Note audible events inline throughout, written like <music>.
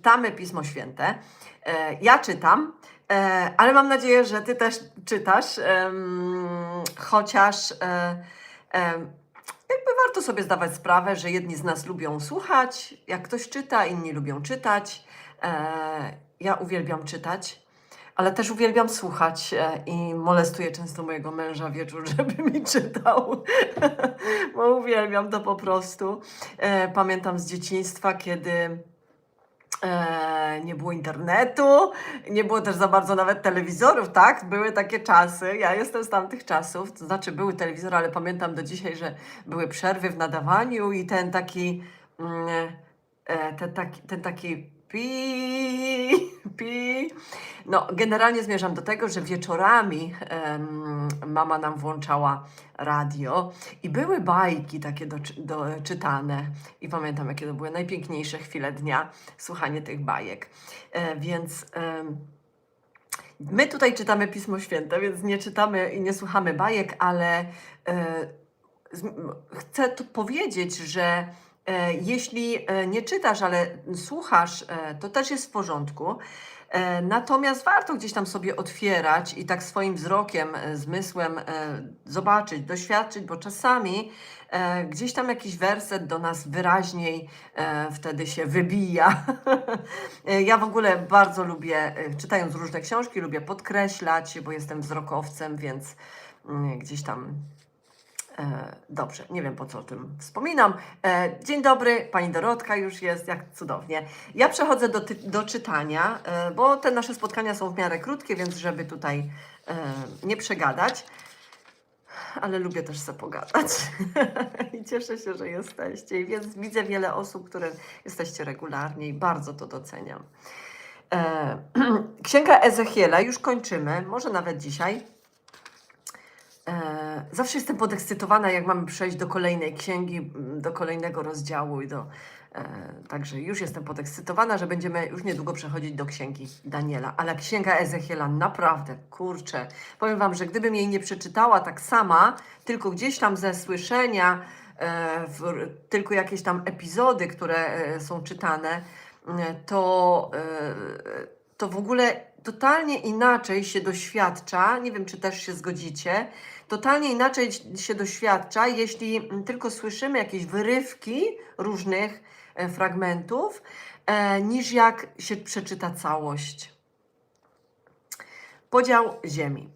Czytamy Pismo Święte. E, Ja czytam, e, ale mam nadzieję, że Ty też czytasz, chociaż e, jakby warto sobie zdawać sprawę, że jedni z nas lubią słuchać, jak ktoś czyta, inni lubią czytać. Ja uwielbiam czytać, ale też uwielbiam słuchać i molestuję często mojego męża wieczór, <laughs> żeby mi czytał, bo uwielbiam to po prostu. Pamiętam z dzieciństwa, kiedy nie było internetu, nie było też za bardzo nawet telewizorów, tak? Były takie czasy. Ja jestem z tamtych czasów, to znaczy były telewizory, ale pamiętam do dzisiaj, że były przerwy w nadawaniu i ten taki, mm, e, ten taki, ten taki pi, pi. No, generalnie zmierzam do tego, że wieczorami em, mama nam włączała radio i były bajki takie do, do, czytane. I pamiętam, jakie to były najpiękniejsze chwile dnia, słuchanie tych bajek. E, więc em, my tutaj czytamy Pismo Święte, więc nie czytamy i nie słuchamy bajek, ale e, chcę tu powiedzieć, że jeśli e, nie czytasz, ale słuchasz, e, to też jest w porządku. E, Natomiast warto gdzieś tam sobie otwierać i tak swoim wzrokiem, e, zmysłem e, zobaczyć, doświadczyć, bo czasami e, gdzieś tam jakiś werset do nas wyraźniej e, wtedy się wybija. <laughs> E, ja w ogóle bardzo lubię, e, czytając różne książki, lubię podkreślać, bo jestem wzrokowcem, więc mm, gdzieś tam E, Dobrze, nie wiem po co o tym wspominam. E, Dzień dobry, pani Dorotka już jest, jak cudownie. Ja przechodzę do, do czytania, e, bo te nasze spotkania są w miarę krótkie, więc żeby tutaj e, nie przegadać, ale lubię też sobie pogadać. <laughs> I cieszę się, że jesteście. Więc widzę wiele osób, które jesteście regularnie i bardzo to doceniam. E, <clears throat> Księga Ezechiela, już kończymy, może nawet dzisiaj. E, Zawsze jestem podekscytowana, jak mamy przejść do kolejnej księgi, m, do kolejnego rozdziału i do. E, także już jestem podekscytowana, że będziemy już niedługo przechodzić do księgi Daniela. Ale księga Ezechiela naprawdę, kurczę. Powiem Wam, że gdybym jej nie przeczytała tak sama, tylko gdzieś tam ze słyszenia, e, w, tylko jakieś tam epizody, które są czytane, e, to, to w ogóle totalnie inaczej się doświadcza. Nie wiem, czy też się zgodzicie. Totalnie inaczej się doświadcza, jeśli tylko słyszymy jakieś wyrywki różnych e, fragmentów, e, niż jak się przeczyta całość. Podział ziemi.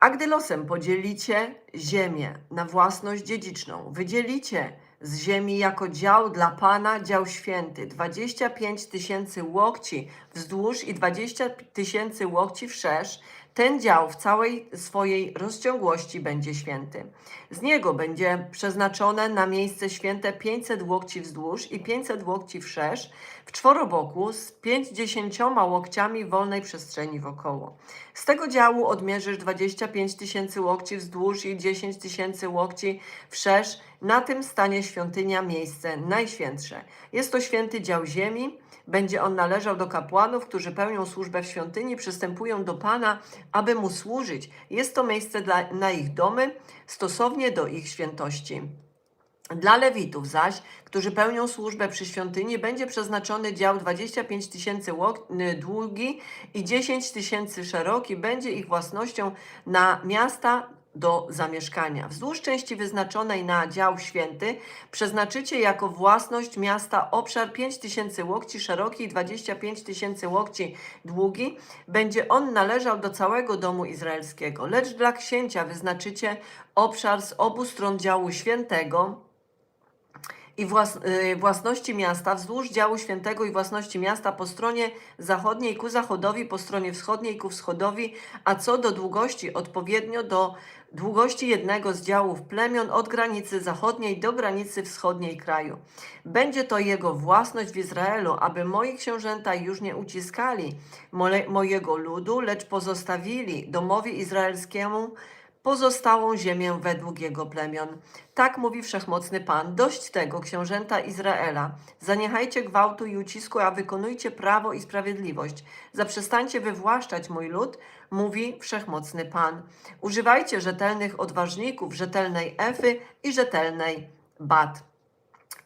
A gdy losem podzielicie ziemię na własność dziedziczną, wydzielicie z ziemi jako dział dla Pana, dział święty, 25 tysięcy łokci wzdłuż i 20 tysięcy łokci wszerz, ten dział w całej swojej rozciągłości będzie święty. Z niego będzie przeznaczone na miejsce święte 500 łokci wzdłuż i 500 łokci wszerz, w czworoboku z 50 łokciami wolnej przestrzeni wokoło. Z tego działu odmierzysz 25 tysięcy łokci wzdłuż i 10 tysięcy łokci wszerz. Na tym stanie świątynia, miejsce najświętsze. Jest to święty dział ziemi. Będzie on należał do kapłanów, którzy pełnią służbę w świątyni, przystępują do Pana, aby mu służyć. Jest to miejsce dla, na ich domy, stosownie do ich świętości. Dla Lewitów zaś, którzy pełnią służbę przy świątyni, będzie przeznaczony dział 25 tysięcy długi i 10 tysięcy szeroki. Będzie ich własnością na miasta do zamieszkania. Wzdłuż części wyznaczonej na dział święty przeznaczycie jako własność miasta obszar 5 tysięcy łokci szeroki i 25 tysięcy łokci długi. Będzie on należał do całego domu izraelskiego. Lecz dla księcia wyznaczycie obszar z obu stron działu świętego, i y, własności miasta wzdłuż działu świętego i własności miasta po stronie zachodniej ku zachodowi, po stronie wschodniej ku wschodowi, a co do długości odpowiednio do długości jednego z działów plemion od granicy zachodniej do granicy wschodniej kraju. Będzie to jego własność w Izraelu, aby moi książęta już nie uciskali mojego ludu, lecz pozostawili domowi izraelskiemu pozostałą ziemię według jego plemion. Tak mówi wszechmocny Pan. Dość tego, książęta Izraela. Zaniechajcie gwałtu i ucisku, a wykonujcie prawo i sprawiedliwość. Zaprzestańcie wywłaszczać mój lud, mówi wszechmocny Pan. Używajcie rzetelnych odważników, rzetelnej Efy i rzetelnej Bat.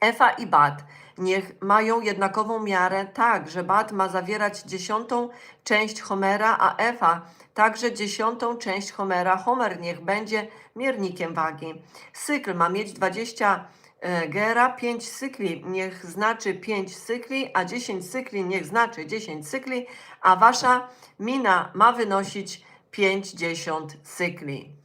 Efa i Bat, niech mają jednakową miarę, tak, że bat ma zawierać dziesiątą część homera, a efa także dziesiątą część homera. Homer niech będzie miernikiem wagi. Cykl ma mieć 20 e, gera, 5 cykli niech znaczy 5 cykli, a 10 cykli niech znaczy 10 cykli, a wasza mina ma wynosić 50 cykli.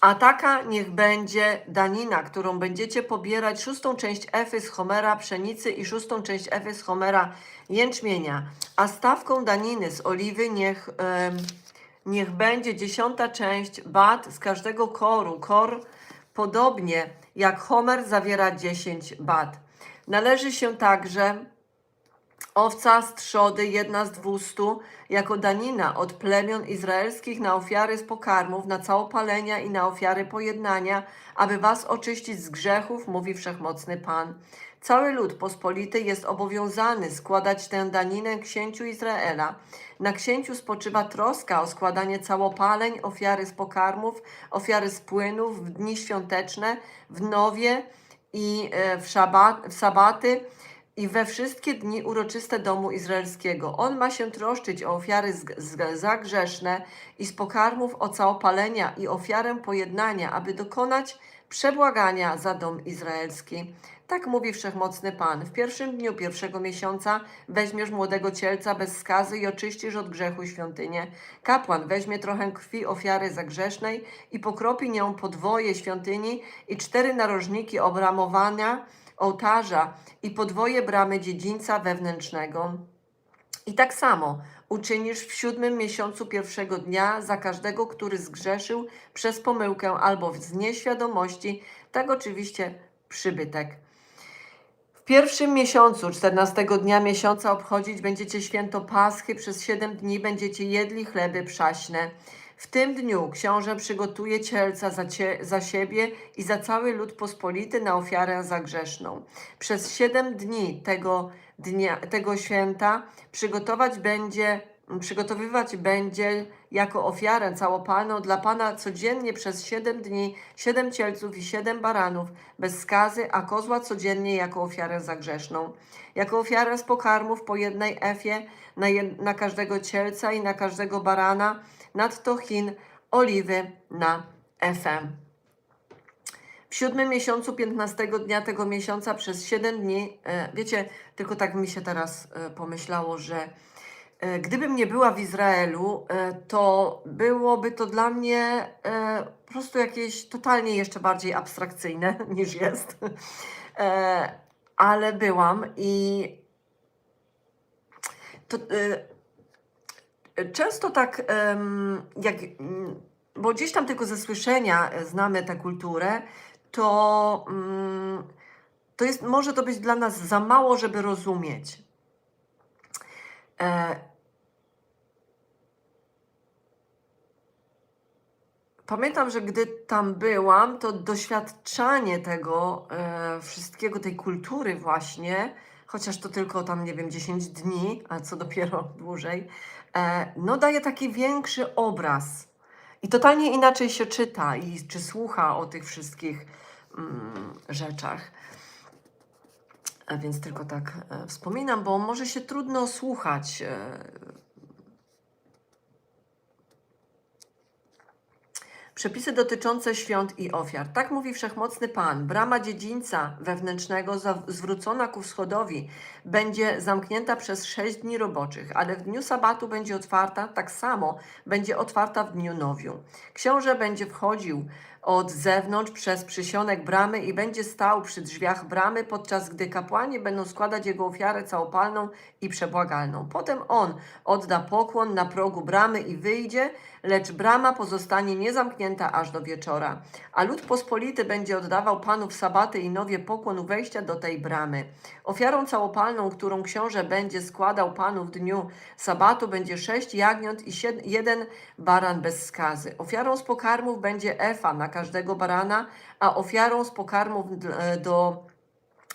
A taka niech będzie danina, którą będziecie pobierać szóstą część efy z Homera pszenicy i szóstą część efy z Homera jęczmienia. A stawką daniny z oliwy niech, niech będzie dziesiąta część bat z każdego koru. Kor podobnie jak Homer zawiera 10 bat. Należy się także Owca z trzody, jedna z dwustu, jako danina od plemion izraelskich na ofiary z pokarmów, na całopalenia i na ofiary pojednania, aby was oczyścić z grzechów, mówi wszechmocny Pan. Cały lud pospolity jest obowiązany składać tę daninę księciu Izraela. Na księciu spoczywa troska o składanie całopaleń, ofiary z pokarmów, ofiary z płynów w dni świąteczne, w nowie i e, w, szabat, w sabaty, i we wszystkie dni uroczyste domu izraelskiego. On ma się troszczyć o ofiary z, z, za grzeszne i z pokarmów o całopalenia i ofiarę pojednania, aby dokonać przebłagania za dom izraelski. Tak mówi wszechmocny Pan. W pierwszym dniu pierwszego miesiąca weźmiesz młodego cielca bez skazy i oczyścisz od grzechu świątynię. Kapłan weźmie trochę krwi ofiary zagrzesznej i pokropi nią podwoje świątyni i cztery narożniki obramowania ołtarza i podwoje bramy dziedzińca wewnętrznego. I tak samo uczynisz w siódmym miesiącu pierwszego dnia za każdego, który zgrzeszył przez pomyłkę albo z nieświadomości, tak oczywiście przybytek. W pierwszym miesiącu, 14 dnia miesiąca obchodzić będziecie święto Paschy, przez siedem dni będziecie jedli chleby przaśne. W tym dniu książę przygotuje cielca za, cie, za siebie i za cały lud pospolity na ofiarę zagrzeszną. Przez siedem dni tego dnia, tego święta przygotować będzie, przygotowywać będzie jako ofiarę całopalną dla Pana codziennie przez siedem dni siedem cielców i siedem baranów bez skazy, a kozła codziennie jako ofiarę zagrzeszną. Jako ofiarę z pokarmów po jednej efie na, jed, na każdego cielca i na każdego barana, nadto chin oliwy na efę. W siódmym miesiącu, 15 dnia tego miesiąca, przez 7 dni, e, wiecie, tylko tak mi się teraz e, pomyślało, że e, gdybym nie była w Izraelu, to byłoby to dla mnie po prostu jakieś totalnie jeszcze bardziej abstrakcyjne <laughs> niż jest. Ale byłam i to, często tak, jak, bo gdzieś tam tylko ze słyszenia e, znamy tę kulturę, to, mm, to jest, może to być dla nas za mało, żeby rozumieć. E, Pamiętam, że gdy tam byłam, to doświadczanie tego e, wszystkiego, tej kultury właśnie, chociaż to tylko tam, nie wiem, 10 dni, a co dopiero <laughs> dłużej, no daje taki większy obraz. I totalnie inaczej się czyta i czy słucha o tych wszystkich mm, rzeczach. A więc tylko tak e, wspominam, bo może się trudno słuchać Przepisy dotyczące świąt i ofiar. Tak mówi wszechmocny Pan. Brama dziedzińca wewnętrznego zwrócona ku wschodowi będzie zamknięta przez sześć dni roboczych, ale w dniu sabatu będzie otwarta, tak samo będzie otwarta w dniu nowiu. Książę będzie wchodził od zewnątrz przez przysionek bramy i będzie stał przy drzwiach bramy, podczas gdy kapłani będą składać jego ofiarę całopalną i przebłagalną. Potem on odda pokłon na progu bramy i wyjdzie, lecz brama pozostanie niezamknięta aż do wieczora. A lud pospolity będzie oddawał panów sabaty i nowie pokłon u wejścia do tej bramy. Ofiarą całopalną, którą książę będzie składał panu w dniu sabatu, będzie sześć jagniąt i jeden baran bez skazy. Ofiarą z pokarmów będzie efa na każdego barana, a ofiarą z pokarmów e, do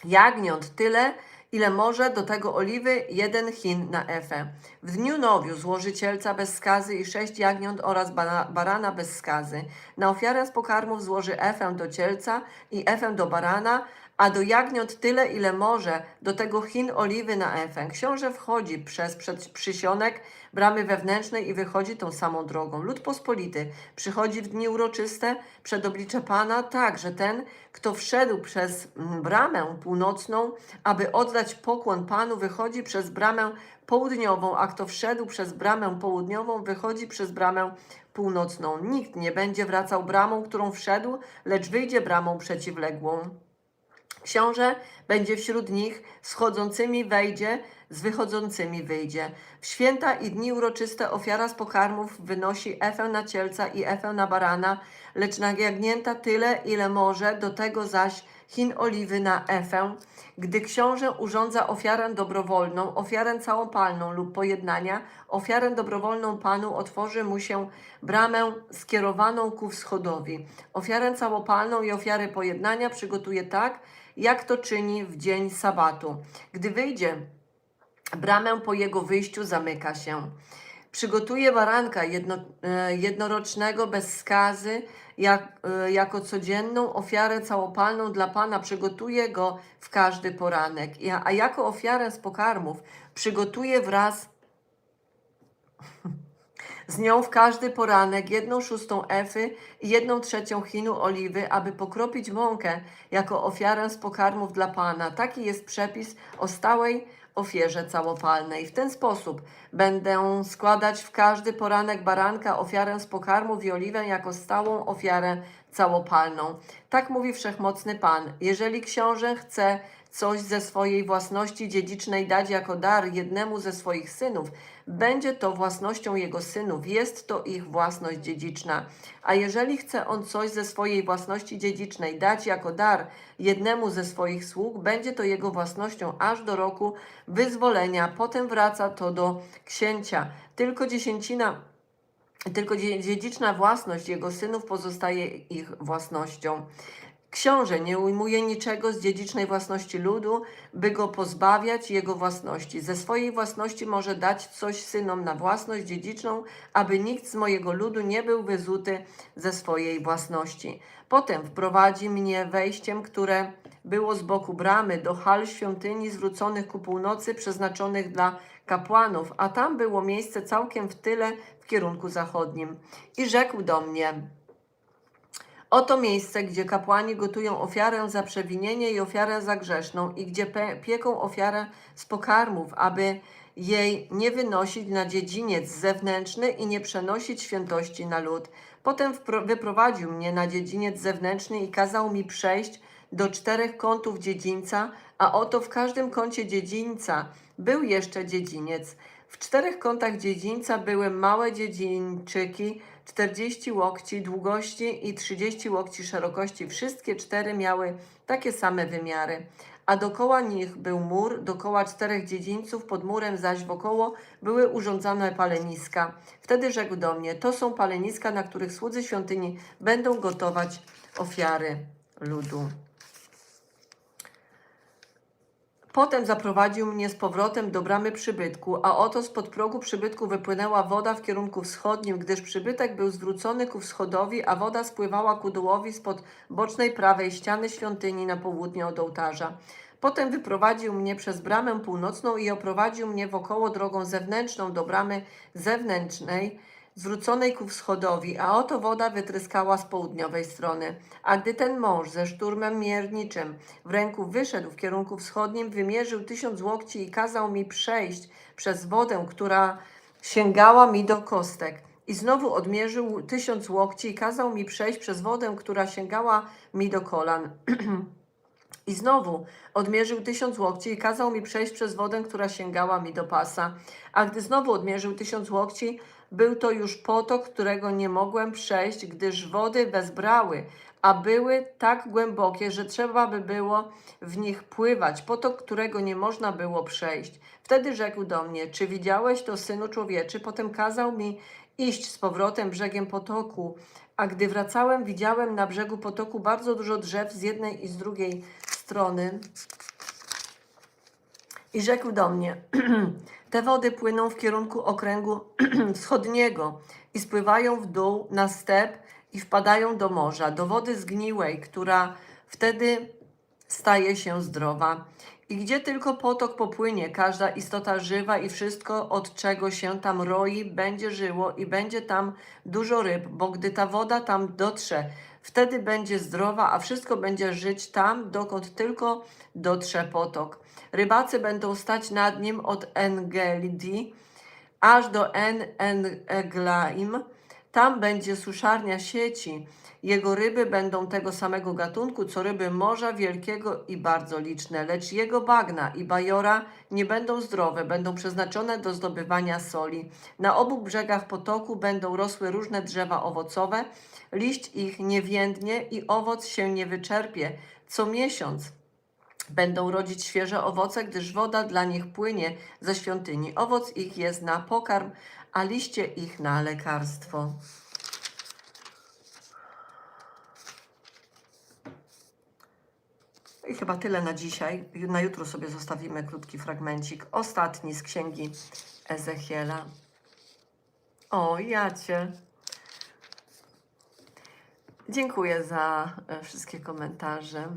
jagniąt tyle, ile może do tego oliwy jeden chin na efę. W dniu nowiu złoży cielca bez skazy i sześć jagniąt oraz barana bez skazy. Na ofiarę z pokarmów złoży efę do cielca i efę do barana, a do jagniąt tyle, ile może, do tego chin oliwy na efę. Książę wchodzi przez przysionek bramy wewnętrznej i wychodzi tą samą drogą. Lud pospolity przychodzi w dni uroczyste przed oblicze Pana, tak, że ten, kto wszedł przez mm, bramę północną, aby oddać pokłon Panu, wychodzi przez bramę południową, a kto wszedł przez bramę południową, wychodzi przez bramę północną. Nikt nie będzie wracał bramą, którą wszedł, lecz wyjdzie bramą przeciwległą. Książę będzie wśród nich, schodzącymi wejdzie, z wychodzącymi wyjdzie. W święta i dni uroczyste ofiara z pokarmów wynosi efę na cielca i efę na barana, lecz na tyle, ile może, do tego zaś chin oliwy na efę. Gdy książę urządza ofiarę dobrowolną, ofiarę całopalną lub pojednania, ofiarę dobrowolną Panu otworzy mu się bramę skierowaną ku wschodowi. Ofiarę całopalną i ofiarę pojednania przygotuje tak, jak to czyni w dzień sabatu. Gdy wyjdzie, bramę po jego wyjściu zamyka się. Przygotuje baranka jedno, e, jednorocznego bez skazy, jak, e, jako codzienną ofiarę całopalną dla Pana. Przygotuje go w każdy poranek. A jako ofiarę z pokarmów przygotuje wraz z nią w każdy poranek jedną szóstą efy i jedną trzecią chinu oliwy, aby pokropić mąkę jako ofiarę z pokarmów dla Pana. Taki jest przepis o stałej ofierze całopalnej. W ten sposób będę składać w każdy poranek baranka ofiarę z pokarmów i oliwę jako stałą ofiarę całopalną. Tak mówi Wszechmocny Pan. Jeżeli książę chce coś ze swojej własności dziedzicznej dać jako dar jednemu ze swoich synów, będzie to własnością jego synów, jest to ich własność dziedziczna. A jeżeli chce on coś ze swojej własności dziedzicznej dać jako dar jednemu ze swoich sług, będzie to jego własnością aż do roku wyzwolenia. Potem wraca to do księcia. Tylko dziesięcina tylko dzie- dziedziczna własność jego synów pozostaje ich własnością. Książę nie ujmuje niczego z dziedzicznej własności ludu, by go pozbawiać jego własności. Ze swojej własności może dać coś synom na własność dziedziczną, aby nikt z mojego ludu nie był wyzuty ze swojej własności. Potem wprowadzi mnie wejściem, które było z boku bramy do hal świątyni zwróconych ku północy, przeznaczonych dla kapłanów, a tam było miejsce całkiem w tyle w kierunku zachodnim. I rzekł do mnie: Oto miejsce, gdzie kapłani gotują ofiarę za przewinienie i ofiarę za grzeszną, i gdzie pieką ofiarę z pokarmów, aby jej nie wynosić na dziedziniec zewnętrzny i nie przenosić świętości na lud. Potem wyprowadził mnie na dziedziniec zewnętrzny i kazał mi przejść do czterech kątów dziedzińca, a oto w każdym kącie dziedzińca był jeszcze dziedziniec. W czterech kątach dziedzińca były małe dziedzińczyki, 40 łokci długości i 30 łokci szerokości. Wszystkie cztery miały takie same wymiary. A dokoła nich był mur, dokoła czterech dziedzińców, pod murem zaś wokoło były urządzone paleniska. Wtedy rzekł do mnie: To są paleniska, na których słudzy świątyni będą gotować ofiary ludu. Potem zaprowadził mnie z powrotem do bramy przybytku, a oto spod progu przybytku wypłynęła woda w kierunku wschodnim, gdyż przybytek był zwrócony ku wschodowi, a woda spływała ku dołowi spod bocznej prawej ściany świątyni na południe od ołtarza. Potem wyprowadził mnie przez bramę północną i oprowadził mnie wokoło drogą zewnętrzną do bramy zewnętrznej, zwróconej ku wschodowi, a oto woda wytryskała z południowej strony. A gdy ten mąż ze szturmem mierniczym w ręku wyszedł w kierunku wschodnim, wymierzył tysiąc łokci i kazał mi przejść przez wodę, która sięgała mi do kostek. I znowu odmierzył tysiąc łokci i kazał mi przejść przez wodę, która sięgała mi do kolan. <clears throat> I znowu odmierzył tysiąc łokci i kazał mi przejść przez wodę, która sięgała mi do pasa. A gdy znowu odmierzył tysiąc łokci, był to już potok, którego nie mogłem przejść, gdyż wody wezbrały, a były tak głębokie, że trzeba by było w nich pływać, potok, którego nie można było przejść. Wtedy rzekł do mnie, czy widziałeś to, synu człowieczy? Potem kazał mi iść z powrotem brzegiem potoku, a gdy wracałem, widziałem na brzegu potoku bardzo dużo drzew z jednej i z drugiej strony. I rzekł do mnie: <clears throat> Te wody płyną w kierunku okręgu <clears throat> wschodniego i spływają w dół na step i wpadają do morza, do wody zgniłej, która wtedy staje się zdrowa. I gdzie tylko potok popłynie, każda istota żywa i wszystko, od czego się tam roi, będzie żyło i będzie tam dużo ryb, bo gdy ta woda tam dotrze, wtedy będzie zdrowa, a wszystko będzie żyć tam, dokąd tylko dotrze potok. Rybacy będą stać nad nim od Engelidi aż do En Eglaim. Tam będzie suszarnia sieci. Jego ryby będą tego samego gatunku, co ryby morza wielkiego i bardzo liczne, lecz jego bagna i bajora nie będą zdrowe, będą przeznaczone do zdobywania soli. Na obu brzegach potoku będą rosły różne drzewa owocowe, liść ich nie więdnie i owoc się nie wyczerpie. Co miesiąc będą rodzić świeże owoce, gdyż woda dla nich płynie ze świątyni. Owoc ich jest na pokarm, a liście ich na lekarstwo. I chyba tyle na dzisiaj. Na jutro sobie zostawimy krótki fragmencik. Ostatni z księgi Ezechiela. O, Jacie. Dziękuję za e, wszystkie komentarze.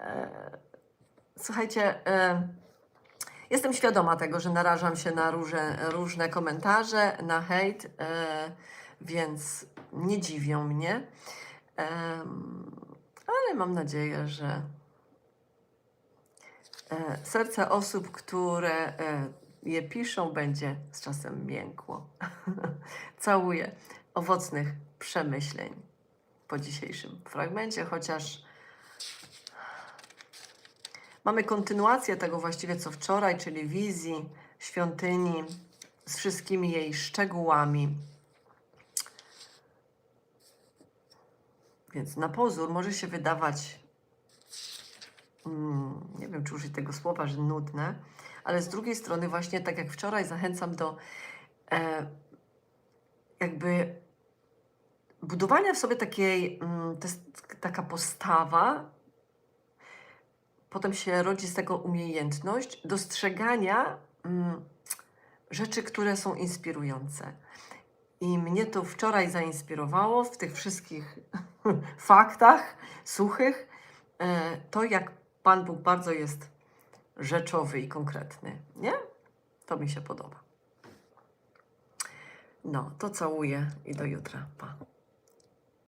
E, <laughs> Słuchajcie, e, jestem świadoma tego, że narażam się na różne, różne komentarze, na hejt, e, więc nie dziwią mnie. Em, Ale mam nadzieję, że e, serce osób, które e, je piszą, będzie z czasem miękło. <laughs> Całuję owocnych przemyśleń po dzisiejszym fragmencie, chociaż mamy kontynuację tego właściwie co wczoraj, czyli wizji świątyni z wszystkimi jej szczegółami. Więc na pozór może się wydawać, mm, nie wiem czy użyć tego słowa, że nudne, ale z drugiej strony właśnie tak jak wczoraj zachęcam do e, jakby budowania w sobie takiej, mm, to jest taka postawa, potem się rodzi z tego umiejętność dostrzegania mm, rzeczy, które są inspirujące. I mnie to wczoraj zainspirowało w tych wszystkich <laughs> faktach suchych, e, to jak Pan Bóg bardzo jest rzeczowy i konkretny, nie? To mi się podoba. No, to całuję i do jutra. Pa.